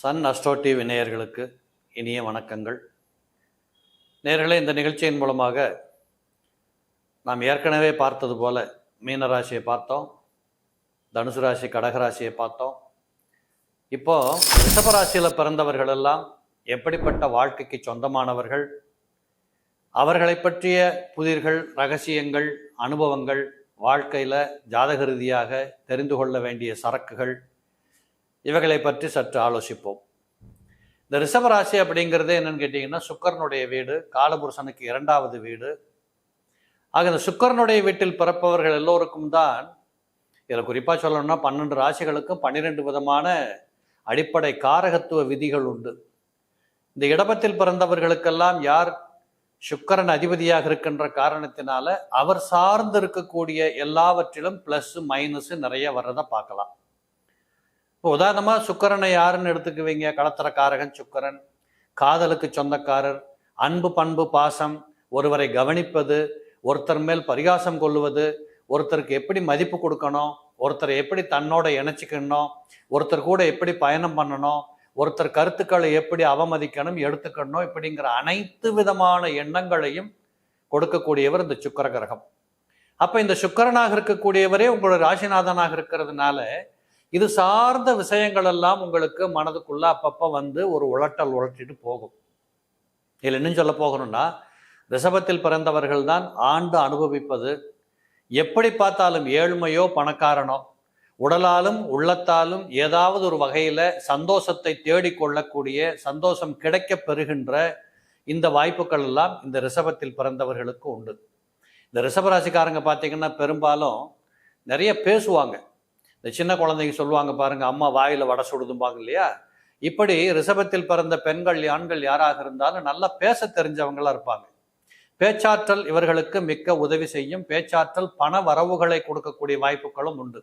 Sun astro TV நேயர்களுக்கு இனிய வணக்கங்கள். நேர்களே இந்த நிகழ்ச்சியின் மூலமாக நாம் ஏற்கனவே பார்த்தது போல மீனராசியை பார்த்தோம் தனுசு ராசி கடகராசியை பார்த்தோம். இப்போ ரிஷபராசியில் பிறந்தவர்கள் எல்லாம் எப்படிப்பட்ட வாழ்க்கைக்கு சொந்தமானவர்கள் அவர்களை பற்றிய புதிர்கள் ரகசியங்கள் அனுபவங்கள் வாழ்க்கையில் ஜாதக ரீதியாக தெரிந்து கொள்ள வேண்டிய சரக்குகள் இவைகளை பற்றி சற்று ஆலோசிப்போம். இந்த ரிஷபராசி அப்படிங்கிறது என்னன்னு கேட்டிங்கன்னா சுக்கரனுடைய வீடு காலபுருஷனுக்கு இரண்டாவது வீடு. ஆக இந்த சுக்கரனுடைய வீட்டில் பிறப்பவர்கள் எல்லோருக்கும் தான் இதில் குறிப்பாக சொல்லணும்னா பன்னெண்டு ராசிகளுக்கும் பன்னிரெண்டு விதமான அடிப்படை காரகத்துவ விதிகள் உண்டு. இந்த இடபத்தில் பிறந்தவர்களுக்கெல்லாம் யார் சுக்கரன் அதிபதியாக இருக்கின்ற காரணத்தினால அவர் சார்ந்து இருக்கக்கூடிய எல்லாவற்றிலும் ப்ளஸ் மைனஸ் நிறைய வர்றதை பார்க்கலாம். இப்போ உதாரணமாக சுக்கரனை யாருன்னு எடுத்துக்குவீங்க? களத்திரக்காரகன் சுக்கரன் காதலுக்கு சொந்தக்காரர் அன்பு பண்பு பாசம் ஒருவரை கவனிப்பது ஒருத்தர் மேல் பரிகாசம் கொள்ளுவது ஒருத்தருக்கு எப்படி மதிப்பு கொடுக்கணும் ஒருத்தரை எப்படி தன்னோட இணைச்சிக்கணும் ஒருத்தர் கூட எப்படி பயணம் பண்ணணும் ஒருத்தர் கருத்துக்களை எப்படி அவமதிக்கணும் எடுத்துக்கணும் இப்படிங்கிற அனைத்து விதமான எண்ணங்களையும் கொடுக்கக்கூடியவர் இந்த சுக்கர கிரகம் அப்போ இந்த சுக்கரனாக இருக்கக்கூடியவரே உங்களோட ராசிநாதனாக இருக்கிறதுனால இது சார்ந்த விஷயங்கள் எல்லாம் உங்களுக்கு மனதுக்குள்ள அப்பப்போ வந்து ஒரு உழட்டல் உழட்டிட்டு போகும். இதில் இன்னும் சொல்ல போகணும்னா ரிஷபத்தில் பிறந்தவர்கள் தான் ஆண்டு அனுபவிப்பது. எப்படி பார்த்தாலும் ஏழ்மையோ பணக்காரனோ உடலாலும் உள்ளத்தாலும் ஏதாவது ஒரு வகையில் சந்தோஷத்தை தேடிக்கொள்ளக்கூடிய சந்தோஷம் கிடைக்க பெறுகின்ற இந்த வாய்ப்புகள் எல்லாம் இந்த ரிஷபத்தில் பிறந்தவர்களுக்கு உண்டு. இந்த ரிஷபராசிக்காரங்க பார்த்தீங்கன்னா பெரும்பாலும் நிறைய பேசுவாங்க. இந்த சின்ன குழந்தைங்க சொல்லுவாங்க பாருங்க அம்மா வாயில வடை சுடுதும்பாங்க இல்லையா? இப்படி ரிஷபத்தில் பிறந்த பெண்கள் ஆண்கள் யாராக இருந்தாலும் நல்லா பேச தெரிஞ்சவங்களா இருப்பாங்க. பேச்சாற்றல் இவர்களுக்கு மிக்க உதவி செய்யும் பேச்சாற்றல் பண வரவுகளை கொடுக்கக்கூடிய வாய்ப்புகளும் உண்டு.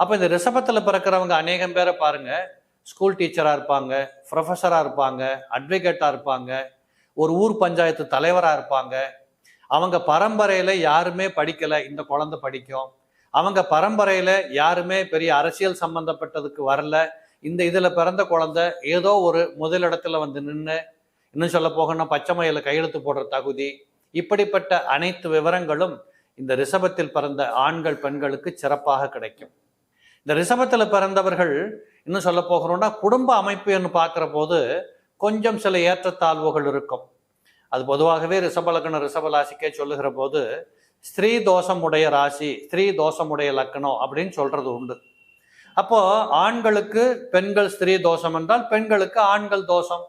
அப்போ இந்த ரிஷபத்தில் பிறக்கிறவங்க அநேகம் பேரை பாருங்க ஸ்கூல் டீச்சராக இருப்பாங்க ப்ரொஃபஸராக இருப்பாங்க அட்வொகேட்டாக இருப்பாங்க ஒரு ஊர் பஞ்சாயத்து தலைவராக இருப்பாங்க. அவங்க பரம்பரையில் யாருமே படிக்கலை இந்த குழந்தை படிக்கும். அவங்க பரம்பரையில் யாருமே பெரிய அரசியல் சம்பந்தப்பட்டதுக்கு வரல. இந்த இதில் பிறந்த குழந்தை ஏதோ ஒரு முதலிடத்தில் வந்து நின்று இன்னும் சொல்ல போகணும்னா பச்சைமையில் கையெழுத்து போடுற தகுதி. இப்படிப்பட்ட அனைத்து விவரங்களும் இந்த ரிஷபத்தில் பிறந்த ஆண்கள் பெண்களுக்கு சிறப்பாக கிடைக்கும். இந்த ரிஷபத்தில் பிறந்தவர்கள் இன்னும் சொல்ல போகிறோம்னா குடும்ப அமைப்பு என்று பார்க்குற போது கொஞ்சம் சில ஏற்றத்தாழ்வுகள் இருக்கும். அது பொதுவாகவே ரிஷபலக்கண ரிஷபராசிக்கே சொல்லுகிற போது ஸ்திரீ தோஷமுடைய ராசி ஸ்திரீ தோஷமுடைய லக்கணம் அப்படின்னு சொல்றது உண்டு. அப்போ ஆண்களுக்கு பெண்கள் ஸ்திரீ தோஷம் என்றால் பெண்களுக்கு ஆண்கள் தோஷம்.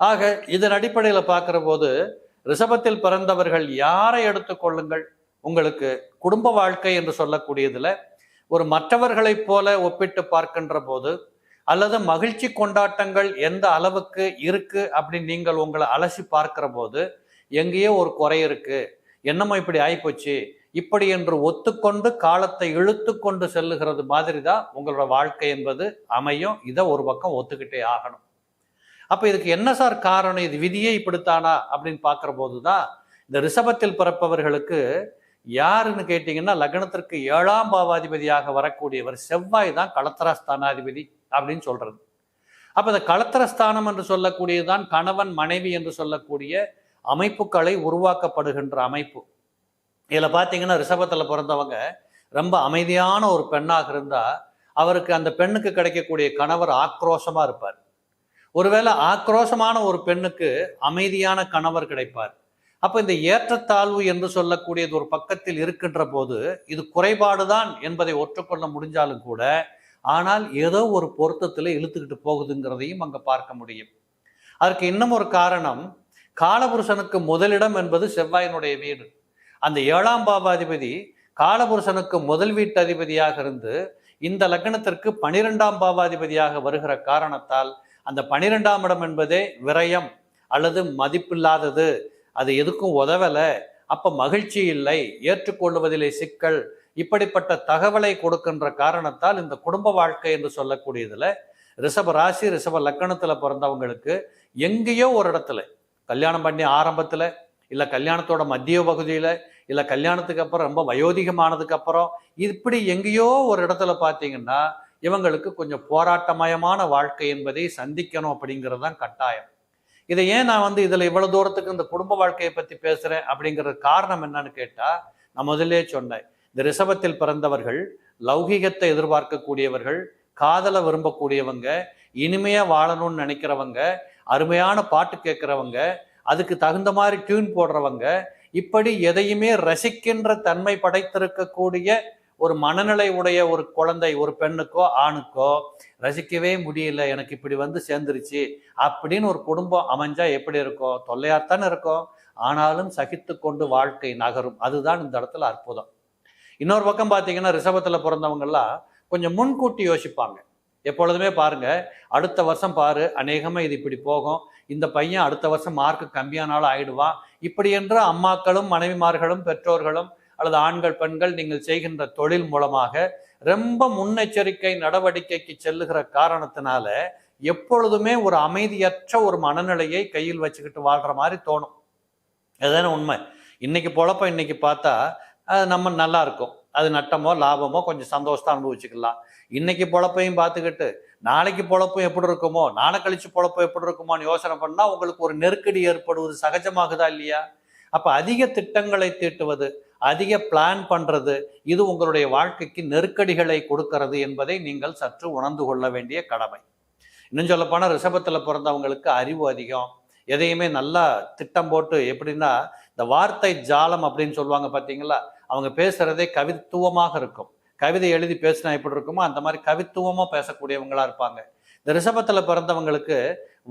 ஆக இதன் அடிப்படையில் பார்க்குற போது ரிஷபத்தில் பிறந்தவர்கள் யாரை எடுத்துக்கொள்ளுங்கள் உங்களுக்கு குடும்ப வாழ்க்கை என்று சொல்லக்கூடியதில் ஒரு மற்றவர்களைப் போல ஒப்பிட்டு பார்க்கின்ற போது அல்லது மகிழ்ச்சி கொண்டாட்டங்கள் எந்த அளவுக்கு இருக்கு அப்படின்னு நீங்கள் உங்களை அலசி பார்க்கிற போது எங்கேயோ ஒரு குறை இருக்கு. என்னமோ இப்படி ஆகிப்போச்சு இப்படி என்று ஒத்துக்கொண்டு காலத்தை இழுத்து கொண்டு செல்லுகிறது மாதிரி தான் உங்களோட வாழ்க்கை என்பது அமையும். இதை ஒரு பக்கம் ஒத்துக்கிட்டே ஆகணும். அப்போ இதுக்கு என்ன சார் காரணம்? இது விதியே இப்படித்தானா? அப்படின்னு பார்க்குற போது தான் இந்த ரிஷபத்தில் பிறப்பவர்களுக்கு யாருன்னு கேட்டிங்கன்னா லக்னத்திற்கு ஏழாம் பாவாதிபதியாக வரக்கூடியவர் செவ்வாய் தான் களத்திரஸ்தானாதிபதி அப்படின்னு சொல்கிறது அப்போ இந்த களத்திர ஸ்தானம் என்று சொல்லக்கூடியதுதான் கணவன் மனைவி என்று சொல்லக்கூடிய அமைப்புகளை உருவாக்கப்படுகின்ற அமைப்பு. இதில் பார்த்தீங்கன்னா ரிஷபத்தில் பிறந்தவங்க ரொம்ப அமைதியான ஒரு பெண்ணாக இருந்தால் அவருக்கு அந்த பெண்ணுக்கு கிடைக்கக்கூடிய கணவர் ஆக்ரோஷமாக இருப்பார். ஒருவேளை ஆக்ரோஷமான ஒரு பெண்ணுக்கு அமைதியான கணவர் கிடைப்பார். அப்போ இந்த ஏற்றத்தாழ்வு என்று சொல்லக்கூடியது ஒரு பக்கத்தில் இருக்கின்ற போது இது குறைபாடுதான் என்பதை ஒற்றுக்கொள்ள முடிஞ்சாலும் கூட ஆனால் ஏதோ ஒரு பொருத்தத்தில் இழுத்துக்கிட்டு போகுதுங்கிறதையும் அங்கே பார்க்க முடியும். அதற்கு இன்னும் ஒரு காரணம் காலபுருஷனுக்கு முதலிடம் என்பது செவ்வாயினுடைய வீடு. அந்த ஏழாம் பாவாதிபதி காலபுருஷனுக்கு முதல் வீட்டு அதிபதியாக இருந்து இந்த லக்னத்திற்கு பனிரெண்டாம் பாவாதிபதியாக வருகிற காரணத்தால் அந்த பனிரெண்டாம் இடம் என்பதே விரயம் அல்லது மதிப்பில்லாதது. அது எதுக்கும் உதவலை. அப்ப மகிழ்ச்சி இல்லை. ஏற்றுக்கொள்வதிலே சிக்கல். இப்படிப்பட்ட தகவலை கொடுக்கின்ற காரணத்தால் இந்த குடும்ப வாழ்க்கை என்று சொல்லக்கூடியதுல ரிஷப ராசி ரிஷப லக்கணத்துல பிறந்தவங்களுக்கு எங்கேயோ ஒரு இடத்துல கல்யாணம் பண்ணி ஆரம்பத்தில் இல்லை கல்யாணத்தோட மத்திய பகுதியில் இல்லை கல்யாணத்துக்கு அப்புறம் ரொம்ப வயோதிகமானதுக்கு அப்புறம் இப்படி எங்கேயோ ஒரு இடத்துல பார்த்தீங்கன்னா இவங்களுக்கு கொஞ்சம் போராட்டமயமான வாழ்க்கை என்பதை சந்திக்கணும் அப்படிங்கிறது தான் கட்டாயம். இதை ஏன் நான் வந்து இதில் இவ்வளோ தூரத்துக்கு இந்த குடும்ப வாழ்க்கையை பற்றி பேசுகிறேன் அப்படிங்கிற காரணம் என்னன்னு கேட்டால் நான் முதல்லே சொன்னேன். இந்த ரிசவத்தில் பிறந்தவர்கள் லௌகிகத்தை எதிர்பார்க்கக்கூடியவர்கள் காதலை விரும்பக்கூடியவங்க இனிமையாக வாழணும்னு நினைக்கிறவங்க அருமையான பாட்டு கேட்குறவங்க அதுக்கு தகுந்த மாதிரி டியூன் போடுறவங்க இப்படி எதையுமே ரசிக்கின்ற தன்மை படைத்திருக்கக்கூடிய ஒரு மனநிலை உடைய ஒரு குழந்தை ஒரு பெண்ணுக்கோ ஆணுக்கோ ரசிக்கவே முடியல எனக்கு இப்படி வந்து சேர்ந்துருச்சு அப்படின்னு ஒரு குடும்பம் அமைஞ்சா எப்படி இருக்கும்? தொல்லையாகத்தானே இருக்கும். ஆனாலும் சகித்து கொண்டு வாழ்க்கை நகரும். அதுதான் இந்த இடத்துல அற்புதம். இன்னொரு பக்கம் பார்த்தீங்கன்னா ரிஷபத்தில் பிறந்தவங்கெல்லாம் கொஞ்சம் முன்கூட்டி யோசிப்பாங்க. எப்பொழுதுமே பாருங்க அடுத்த வருஷம் பாரு அநேகமாக இது இப்படி போகும். இந்த பையன் அடுத்த வருஷம் மார்க் கம்மியானாலும் ஆயிடுவான். இப்படி என்று அம்மாக்களும் மனைவிமார்களும் பெற்றோர்களும் அல்லது ஆண்கள் பெண்கள் நீங்கள் செய்கின்ற தொழில் மூலமாக ரொம்ப முன்னெச்சரிக்கை நடவடிக்கைக்கு செல்லுகிற காரணத்தினால எப்பொழுதுமே ஒரு அமைதியற்ற ஒரு மனநிலையை கையில் வச்சுக்கிட்டு வாழ்ற மாதிரி தோணும். அதுதானே உண்மை. இன்னைக்கு பொழப்ப இன்னைக்கு பார்த்தா அது நம்ம நல்லா இருக்கும் அது நட்டமோ லாபமோ கொஞ்சம் சந்தோஷத்தை அனுபவிச்சுக்கலாம். இன்னைக்கு பொழப்பையும் பார்த்துக்கிட்டு நாளைக்கு பொழப்பும் எப்படி இருக்குமோ நாளை கழிச்சு பொழப்பு எப்படி இருக்குமோன்னு யோசனை பண்ணால் உங்களுக்கு ஒரு நெருக்கடி ஏற்படுவது சகஜமாகுதா இல்லையா? அப்போ அதிக திட்டங்களை தீட்டுவது அதிக பிளான் பண்ணுறது இது உங்களுடைய வாழ்க்கைக்கு நெருக்கடிகளை கொடுக்கிறது என்பதை நீங்கள் சற்று உணர்ந்து கொள்ள வேண்டிய கடமை. இன்னும் சொல்லப்போனால் ரிஷபத்தில் பிறந்தவங்களுக்கு அறிவு அதிகம். எதையுமே நல்லா திட்டம் போட்டு எப்படின்னா இந்த வார்த்தை ஜாலம் அப்படின்னு சொல்லுவாங்க பார்த்தீங்களா அவங்க பேசுறதே கவித்துவமாக இருக்கும். கவிதை எழுதி பேசினா எப்படி இருக்குமோ அந்த மாதிரி கவித்துவமாக பேசக்கூடியவங்களா இருப்பாங்க. இந்த ரிஷபத்தில் பிறந்தவங்களுக்கு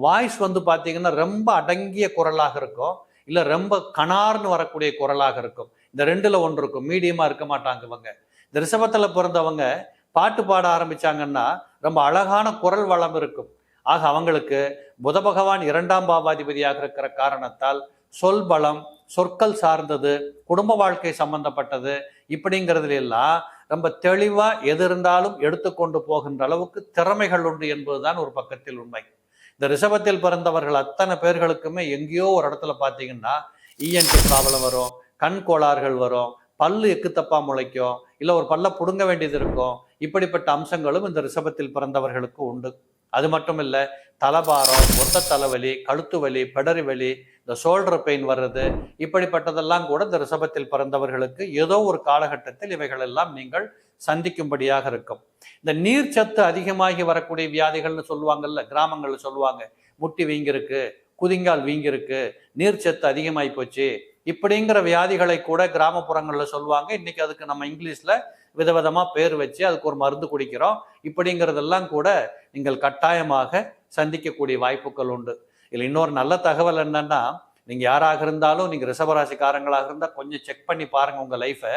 வாய்ஸ் வந்து பார்த்தீங்கன்னா ரொம்ப அடங்கிய குரலாக இருக்கும். இல்லை ரொம்ப கணார்னு வரக்கூடிய குரலாக இருக்கும். இந்த ரெண்டில் ஒன்று இருக்கும். மீடியமாக இருக்க மாட்டாங்க இவங்க. இந்த ரிஷபத்தில் பிறந்தவங்க பாட்டு பாட ஆரம்பித்தாங்கன்னா ரொம்ப அழகான குரல் வளம் இருக்கும். ஆக அவங்களுக்கு புத பகவான் இரண்டாம் பாவாதிபதியாக இருக்கிற காரணத்தால் சொல் பலம் சொற்கள் சார்ந்தது குடும்ப வாழ்க்கை சம்பந்தப்பட்டது இப்படிங்கிறதுல எல்லாம் ரொம்ப தெளிவாக எது இருந்தாலும் எடுத்துக்கொண்டு போகின்ற அளவுக்கு திறமைகள் உண்டு என்பதுதான் ஒரு பக்கத்தில் உண்மை. இந்த ரிஷபத்தில் பிறந்தவர்கள் அத்தனை பேர்களுக்குமே எங்கேயோ ஒரு இடத்துல பார்த்தீங்கன்னா இஎன்டி ப்ராப்ளம் வரும் கண் கோளாறுகள் வரும் பல்லு எக்குத்தப்பா முளைக்கும் இல்லை ஒரு பல்ல புடுங்க வேண்டியது இருக்கும். இப்படிப்பட்ட அம்சங்களும் இந்த ரிஷபத்தில் பிறந்தவர்களுக்கு உண்டு. அது மட்டும் இல்லை தலபாரம் ஒத்த தலைவலி கழுத்து வலி பெடரி வலி இந்த ஷோல்டர் பெயின் வர்றது இப்படிப்பட்டதெல்லாம் கூட இந்த ரிஷபத்தில் பிறந்தவர்களுக்கு ஏதோ ஒரு காலகட்டத்தில் இவைகள் எல்லாம் நீங்கள் சந்திக்கும்படியாக இருக்கும். இந்த நீர்ச்சத்து அதிகமாகி வரக்கூடிய வியாதிகள்னு சொல்லுவாங்கல்ல கிராமங்கள்ல சொல்லுவாங்க. முட்டி வீங்கிருக்கு குதிங்கால் வீங்கிருக்கு நீர்ச்சத்து அதிகமாகி போச்சு. இப்படிங்கிற வியாதிகளை கூட கிராமப்புறங்களில் சொல்லுவாங்க. இன்னைக்கு அதுக்கு நம்ம இங்கிலீஷில் விதவிதமாக பேர் வச்சு அதுக்கு ஒரு மருந்து குடிக்கிறோம். இப்படிங்கிறதெல்லாம் கூட நீங்கள் கட்டாயமாக சந்திக்கக்கூடிய வாய்ப்புகள் உண்டு. இதில் இன்னொரு நல்ல தகவல் என்னன்னா நீங்கள் யாராக இருந்தாலும் நீங்கள் ரிஷபராசிக்காரங்களாக இருந்தால் கொஞ்சம் செக் பண்ணி பாருங்கள் உங்கள் லைஃபை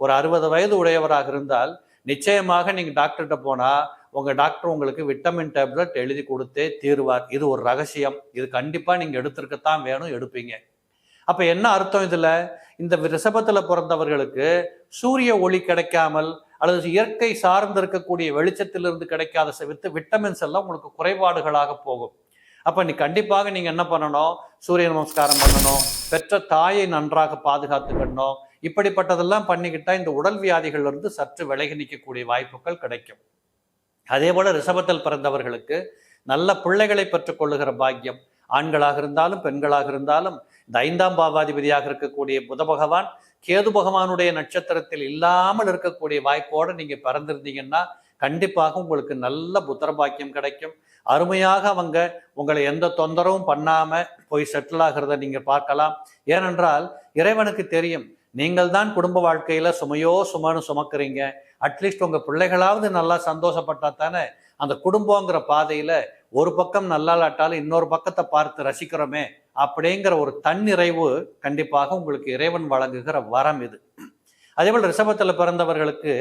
ஒரு அறுபது வயது உடையவராக இருந்தால் நிச்சயமாக நீங்கள் டாக்டர்கிட்ட போனால் உங்கள் டாக்டர் உங்களுக்கு விட்டமின் டேப்லெட் எழுதி கொடுத்தே தீருவார். இது ஒரு ரகசியம். இது கண்டிப்பாக நீங்கள் எடுத்திருக்கத்தான் வேணும் எடுப்பீங்க. அப்போ என்ன அர்த்தம் இதில்? இந்த ரிசபத்தில் பிறந்தவர்களுக்கு சூரிய ஒளி கிடைக்காமல் அல்லது இயற்கை சார்ந்து இருக்கக்கூடிய வெளிச்சத்திலிருந்து கிடைக்காத வித்து விட்டமின்ஸ் எல்லாம் உங்களுக்கு குறைபாடுகளாக போகும். அப்ப நீ கண்டிப்பாக நீங்க என்ன பண்ணணும்? சூரிய நமஸ்காரம் பண்ணணும். பெற்ற தாயை நன்றாக பாதுகாத்துக்கணும் இப்படிப்பட்டதெல்லாம் பண்ணிக்கிட்டா இந்த உடல் வியாதிகள்ல இருந்து சற்று விலகி நிற்கக்கூடிய வாய்ப்புகள் கிடைக்கும். அதே போல ரிஷபத்தில் பிறந்தவர்களுக்கு நல்ல பிள்ளைகளை பெற்றுக்கொள்ளுகிற பாக்கியம் ஆண்களாக இருந்தாலும் பெண்களாக இருந்தாலும் இந்த ஐந்தாம் பாவாதிபதியாக இருக்கக்கூடிய புத பகவான் கேது பகவானுடைய நட்சத்திரத்தில் இல்லாமல் இருக்கக்கூடிய வாய்ப்போடு நீங்கள் பிறந்திருந்தீங்கன்னா கண்டிப்பாக உங்களுக்கு நல்ல புத்திர பாக்கியம் கிடைக்கும். அருமையாக அவங்க உங்களை எந்த தொந்தரவும் பண்ணாமல் போய் செட்டில் ஆகிறத நீங்கள் பார்க்கலாம். ஏனென்றால் இறைவனுக்கு தெரியும் நீங்கள் தான் குடும்ப வாழ்க்கையில் சுமையோ சுமனு சுமக்கிறீங்க. அட்லீஸ்ட் உங்கள் பிள்ளைகளாவது நல்லா சந்தோஷப்பட்டா தானே அந்த குடும்பங்கிற பாதையில் ஒரு பக்கம் நல்லாலாட்டாலும் இன்னொரு பக்கத்தை பார்த்து ரசிக்கிறோமே அப்படிங்கிற ஒரு தன்னிறைவு கண்டிப்பாக உங்களுக்கு இறைவன் வழங்குகிற வரம் இது. அதே போல் ரிஷபத்தில் பிறந்தவர்களுக்கு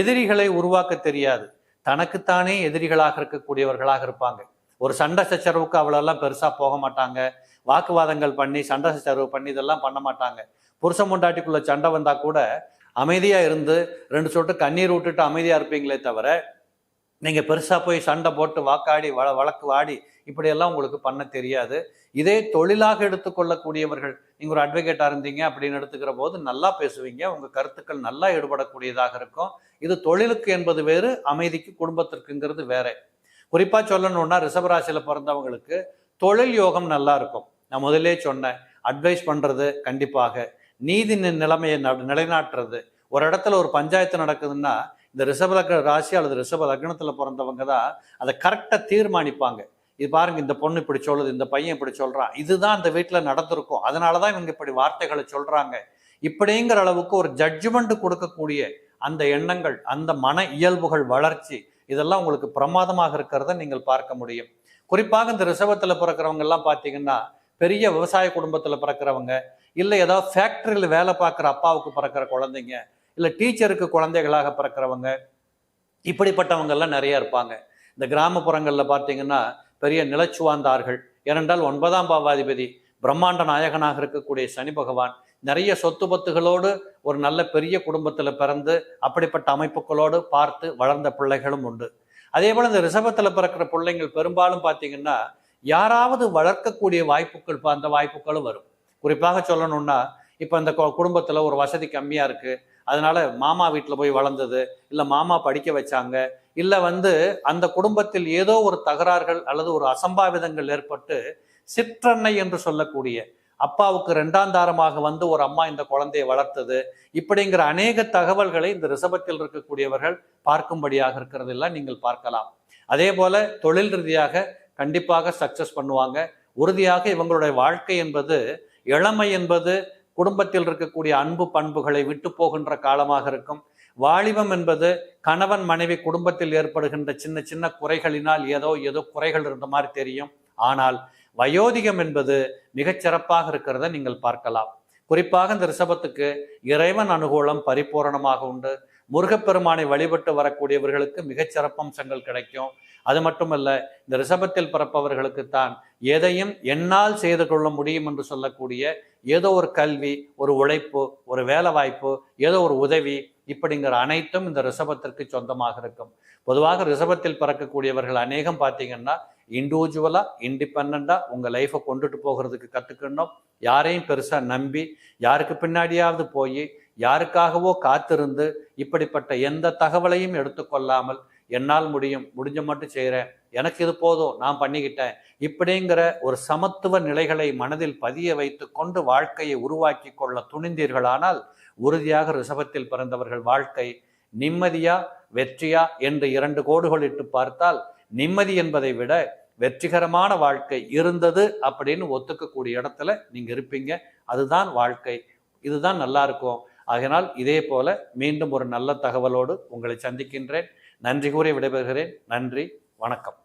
எதிரிகளை உருவாக்க தெரியாது. தனக்குத்தானே எதிரிகளாக இருக்கக்கூடியவர்களாக இருப்பாங்க. ஒரு சண்டை சச்சரவுக்கு அவ்வளோலாம் பெருசாக போக மாட்டாங்க. வாக்குவாதங்கள் பண்ணி சண்டை சச்சரவு பண்ணி இதெல்லாம் பண்ண மாட்டாங்க. புருஷ முண்டாட்டிக்குள்ள சண்டை வந்தால் கூட அமைதியாக இருந்து ரெண்டு சொட்டு கண்ணீர் விட்டுட்டு அமைதியாக இருப்பீங்களே தவிர நீங்கள் பெருசாக போய் சண்டை போட்டு வாக்காடி வள வழக்கு வாடி இப்படியெல்லாம் உங்களுக்கு பண்ண தெரியாது. இதே தொழிலாக எடுத்துக்கொள்ளக்கூடியவர்கள் நீங்கள் ஒரு அட்வொகேட்டாக இருந்தீங்க அப்படின்னு எடுத்துக்கிற போது நல்லா பேசுவீங்க. உங்கள் கருத்துக்கள் நல்லா ஈடுபடக்கூடியதாக இருக்கும். இது தொழிலுக்கு என்பது வேறு அமைதிக்கு குடும்பத்திற்குங்கிறது வேற. குறிப்பாக சொல்லணும்னா ரிஷபராசியில் பிறந்தவங்களுக்கு தொழில் யோகம் நல்லா இருக்கும். நான் முதல்லே சொன்னேன் அட்வைஸ் பண்ணுறது கண்டிப்பாக. நீதி நிலைமையை ந- நிலைநாட்டுறது. ஒரு இடத்துல ஒரு பஞ்சாயத்து நடக்குதுன்னா இந்த ரிஷப லக்ன ராசி அல்லது ரிஷப லக்னத்தில் பிறந்தவங்க தான் அதை கரெக்டாக தீர்மானிப்பாங்க. இது பாருங்க இந்த பொண்ணு இப்படி சொல்லுது இந்த பையன் இப்படி சொல்கிறான் இதுதான் அந்த வீட்டில் நடந்திருக்கும். அதனால தான் இவங்க இப்படி வார்த்தைகளை சொல்கிறாங்க இப்படிங்கிற அளவுக்கு ஒரு ஜட்ஜ்மெண்ட் கொடுக்கக்கூடிய அந்த எண்ணங்கள் அந்த மன இயல்புகள் வளர்ச்சி இதெல்லாம் உங்களுக்கு பிரமாதமாக இருக்கிறத நீங்கள் பார்க்க முடியும். குறிப்பாக இந்த ரிசர்வத்தில் பிறக்கிறவங்க எல்லாம் பார்த்தீங்கன்னா பெரிய விவசாய குடும்பத்தில் பிறக்கிறவங்க இல்லை ஏதாவது ஃபேக்டரியில் வேலை பார்க்குற அப்பாவுக்கு பிறக்கிற குழந்தைங்க இல்லை டீச்சருக்கு குழந்தைகளாக பிறக்கிறவங்க இப்படிப்பட்டவங்க எல்லாம் நிறைய இருப்பாங்க. இந்த கிராமப்புறங்களில் பார்த்தீங்கன்னா பெரிய நிலச்சுவாந்தார்கள். ஏனென்றால் ஒன்பதாம் பாவாதிபதி பிரம்மாண்ட நாயகனாக இருக்கக்கூடிய சனி பகவான் நிறைய சொத்து பத்துகளோடு ஒரு நல்ல பெரிய குடும்பத்தில் பிறந்து அப்படிப்பட்ட அமைப்புகளோடு பார்த்து வளர்ந்த பிள்ளைகளும் உண்டு. அதே போல் இந்த ரிசபத்தில் பிறக்கிற பிள்ளைங்கள் பெரும்பாலும் பார்த்தீங்கன்னா யாராவது வளர்க்கக்கூடிய வாய்ப்புகள் அந்த வாய்ப்புகளும் வரும். குறிப்பாக சொல்லணும்னா இப்போ இந்த குடும்பத்தில் ஒரு வசதி கம்மியாக இருக்குது அதனால மாமா வீட்டில் போய் வளர்ந்தது இல்லை மாமா படிக்க வச்சாங்க இல்லை வந்து அந்த குடும்பத்தில் ஏதோ ஒரு தகராறுகள் அல்லது ஒரு அசம்பாவிதங்கள் ஏற்பட்டு சிற்றன்னை என்று சொல்லக்கூடிய அப்பாவுக்கு ரெண்டாம் தாரமாக வந்து ஒரு அம்மா இந்த குழந்தையை வளர்த்தது. இப்படிங்கிற அநேக தகவல்களை இந்த ரிஷபத்தில் இருக்கக்கூடியவர்கள் பார்க்கும்படியாக இருக்கிறதெல்லாம் நீங்கள் பார்க்கலாம். அதே போல தொழில் ரீதியாக கண்டிப்பாக சக்சஸ் பண்ணுவாங்க. உறுதியாக இவங்களுடைய வாழ்க்கை என்பது இளமை என்பது குடும்பத்தில் இருக்கக்கூடிய அன்பு பண்புகளை விட்டு போகின்ற காலமாக இருக்கும். வாலிபம் என்பது கணவன் மனைவி குடும்பத்தில் ஏற்படுகின்ற சின்ன சின்ன குறைகளினால் ஏதோ ஏதோ குறைகள் இருந்த மாதிரி தெரியும். ஆனால் வயோதிகம் என்பது மிகச்சிறப்பாக இருக்கிறத நீங்கள் பார்க்கலாம். குறிப்பாக இந்த ரிஷபத்துக்கு இறைவன் அனுகூலம் பரிபூரணமாக உண்டு. முருகப்பெருமானை வழிபட்டு வரக்கூடியவர்களுக்கு மிகச் சிறப்பம்சங்கள் கிடைக்கும். அது மட்டுமல்ல இந்த ரிஷபத்தில் பிறப்பவர்களுக்கு தான் எதையும் என்னால் செய்து கொள்ள முடியும் என்று சொல்லக்கூடிய ஏதோ ஒரு கல்வி ஒரு உழைப்பு ஒரு வேலை வாய்ப்பு ஏதோ ஒரு உதவி இப்படிங்கிற அனைத்தும் இந்த ரிஷபத்திற்கு சொந்தமாக இருக்கும். பொதுவாக ரிஷபத்தில் பிறக்கக்கூடியவர்கள் அநேகம் பார்த்தீங்கன்னா இண்டிவிஜுவலாக இண்டிபெண்ட்டாக உங்கள் லைஃப்பை கொண்டுட்டு போகிறதுக்கு கற்றுக்கணும் யாரையும் பெருசாக நம்பி யாருக்கு பின்னாடியாவது போய் யாருக்காகவோ காத்திருந்து இப்படிப்பட்ட எந்த தகவலையும் எடுத்துக்கொள்ளாமல் என்னால் முடியும் முடிஞ்ச மட்டும் செய்கிறேன் எனக்கு இது போதும் நான் பண்ணிக்கிட்டேன். இப்படிங்கிற ஒரு சமத்துவ நிலைகளை மனதில் பதிய வைத்து கொண்டு வாழ்க்கையை உருவாக்கி கொள்ள துணிந்தீர்களானால் உறுதியாக ரிஷபத்தில் பிறந்தவர்கள் வாழ்க்கை நிம்மதியா வெற்றியா என்று இரண்டு கோடுகள் இட்டு பார்த்தால் நிம்மதி என்பதை விட வெற்றிகரமான வாழ்க்கை இருந்தது அப்படின்னு ஒத்துக்கக்கூடிய இடத்துல நீங்கள் இருப்பீங்க. அதுதான் வாழ்க்கை. இதுதான் நல்லா இருக்கும். ஆகினால் இதே போல மீண்டும் ஒரு நல்ல தகவலோடு உங்களை சந்திக்கின்றேன். நன்றி கூறி விடைபெறுகிறேன். நன்றி. வணக்கம்.